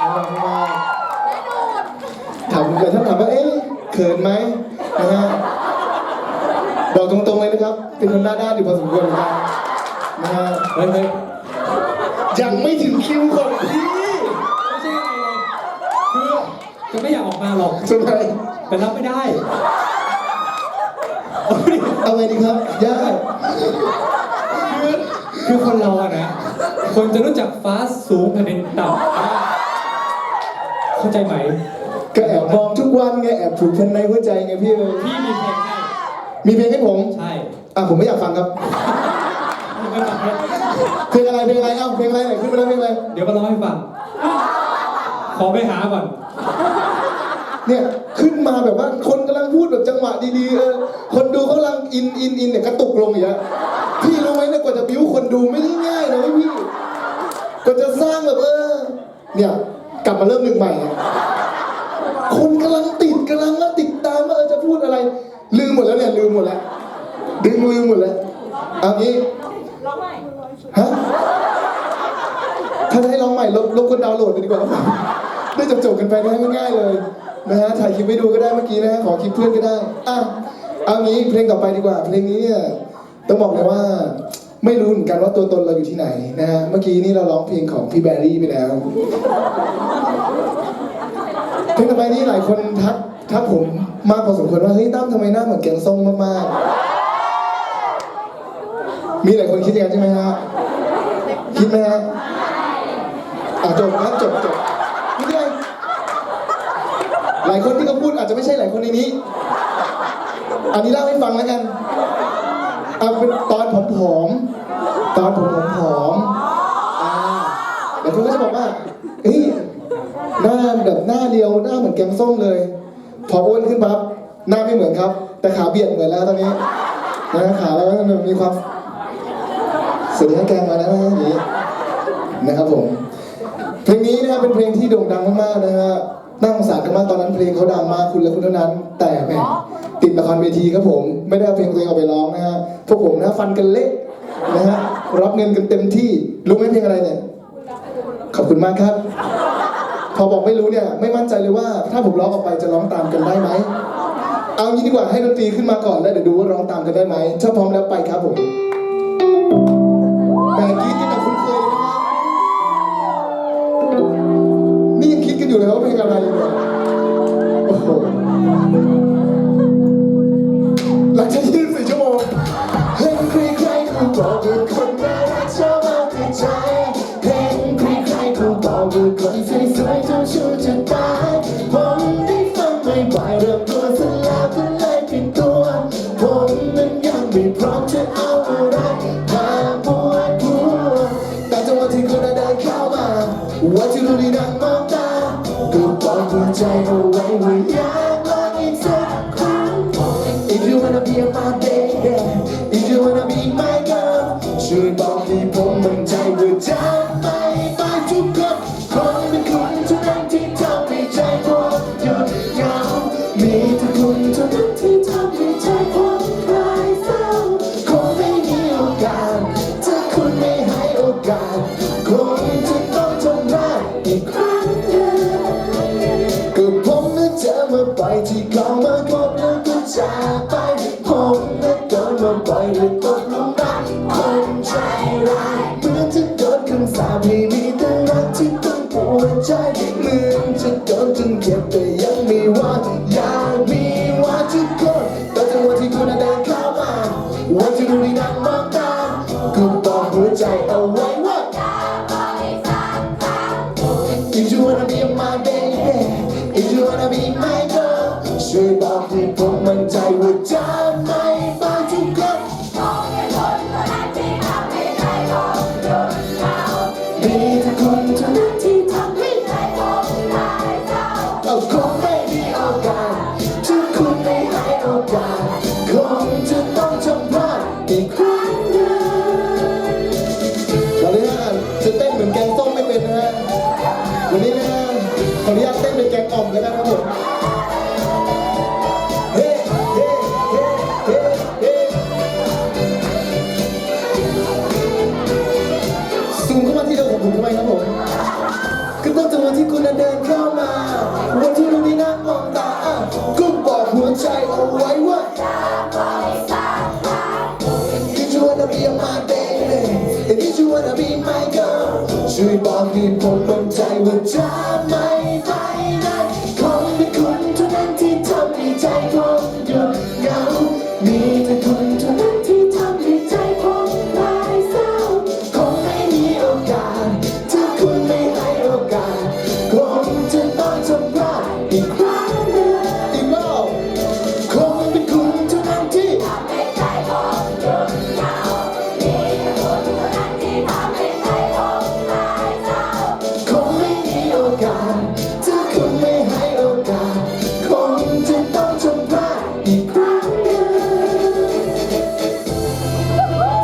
น่ารักมากถามเกิดท่านถามว่าเอ๊ะเขินไหมนะฮะบอกตรงๆเลยนะครับ เป็นคนหน้าด้านอยู่พอสมควรเหมือนกันนะฮะเฮ้ยเฮ้ยยังไม่ถึงคิวของพี่ไม่ใช่อะไรเลยคือจะไม่อยากออกมาหรอก ทำไมแต่รับไม่ได้เอาดิเอาไงดีครับยากคือคือคนเราอะนะ คนจะรู้จักฟ้าสูงแผ่นดินต่ำ เข้าใจไหมก็แอบมองทุกวันไงแอบผูกพันในหัวใจไงพี่พี่มีเพลงให้มีเพลงให้ผมใช่อะผมไม่อยากฟังครับไม่ฟังเลยเพลงอะไรเพลงอะไรเอ้าเพลงอะไรไหนขึ้นมาแล้วเพลงอะไรเดี๋ยวมาร้องให้ฟังขอไปหาก่อนเนี่ยขึ้นมาแบบว่าคนกำลังพูดแบบจังหวะดีๆเออคนดูเขากำลังอินอินอินเนี่ยกระตุกลงอย่างเงี้ยพี่รู้ไหมเนี่ยกว่าจะบิ้วคนดูไม่ได้ง่ายนะเว้ยพี่กว่าจะสร้างแบบเออเนี่ยกลับ มาเริ่มหนึ่งใหม่อะคนกำลังติดกำลังว่าติดตามว่าเออจะพูดอะไร ลืมหมดแล้วเนี่ยลืมหมดแล้วดึงลืมหมดแล้วเอางี้ลองใหม่ฮะถ้าให้ร้องใหม่ลบลบคนดาวน์โหลดไปดีกว่าได้จบๆกันไปนะง่ายๆเลยนะฮะถ่ายคลิปไว้ดูก็ได้เมื่อกี้นะฮะขอคลิปเพื่อนก็ได้อะเอางี้เพลงต่อไปดีกว่า เพลงนี้เนี่ยต้องบอกเลยว่า ไม่รู้เหมือนกันว่าตัวตนเราอยู่ที่ไหนนะฮะ เมื่อกี้นี่เราร้องเพลงของพี่แบรี่ไปแล้วเพลงต่อไปนี้หลายคนทักทักผมมากพอสมควรว่าเฮ้ยตั้มทำไมหน้าเหมือนแกงส้มมากๆ มีหลายคนคิดอย่างนั้นใช่ไหมฮะ คิดไหมฮะอะจบนะจบจบไม่เป็นไรหลายคนที่เขาพูดอาจจะไม่ใช่หลายคนในนี้ อันนี้เล่าให้ฟังแล้วกัน เอาเป็นตอนผอมๆตอนผมผอมๆอ่าหลายคนก็จะบอกว่าเฮ้ยหน้าแบบหน้าเรียวหน้าเหมือนแกงส้มเลย พออ้วนขึ้นปั๊บหน้าไม่เหมือนครับ แต่ขาเบียดเหมือนแล้วตอนนี้นะขาแล้วก็มีความสวัสดีครับแกงมาแล้วนะอย่างนี้นะครับผมเพลงนี้นะครับเป็นเพลงที่โด่งดังมากๆนะฮะน่าสงสารกันมากตอนนั้นเพลงเขาดังมากคุณและคุณเท่านั้น แต่แหม ติดละครเวทีครับผม ไม่ได้เอาเพลงตัวเองออกไปร้องนะฮะพวกผมนะฟันกันเละนะฮะรับเงินกันเต็มที่รู้ไหมเพลงอะไรเนี่ยขอบคุณมากครับ พอบอกไม่รู้เนี่ยไม่มั่นใจเลยว่า ถ้าผมร้องออกไปจะร้องตามกันได้ไหมเอางี้ดีกว่าให้ดนตรีขึ้นมาก่อนแล้วเดี๋ยวดูว่าร้องตามกันได้ไหมถ้าพร้อมแล้วไปครับผม ว่าที่รู้ดีนั่งมองตาก็บอยหัวใจเอาไว้ว่าอยากลองอีกสักครั้ง If you wanna be my baby If you wanna be my girl ช่วยบอกให้ผมมั่นใจว่าจะ เจอมาไปที่เข้ามากบแล้วก็จากไปผมนั้นโดนมาไปเลยตกลงรักคนใจร้ายเหมือนจะโดนคำสาปให้มีแต่รักที่ต้องปวดใจเหมือนจะโดนจนเก็บไป วันที่คุณนั้นเดินเข้ามา วันที่เราได้นั่งมองตาก็บอกหัวใจเอาไว้ว่า Did you wanna be my baby And did you wanna be my girl ช่วยบอกให้ผมมั่นใจว่าจะไม่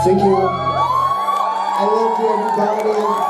Thank you. I love you, everybody.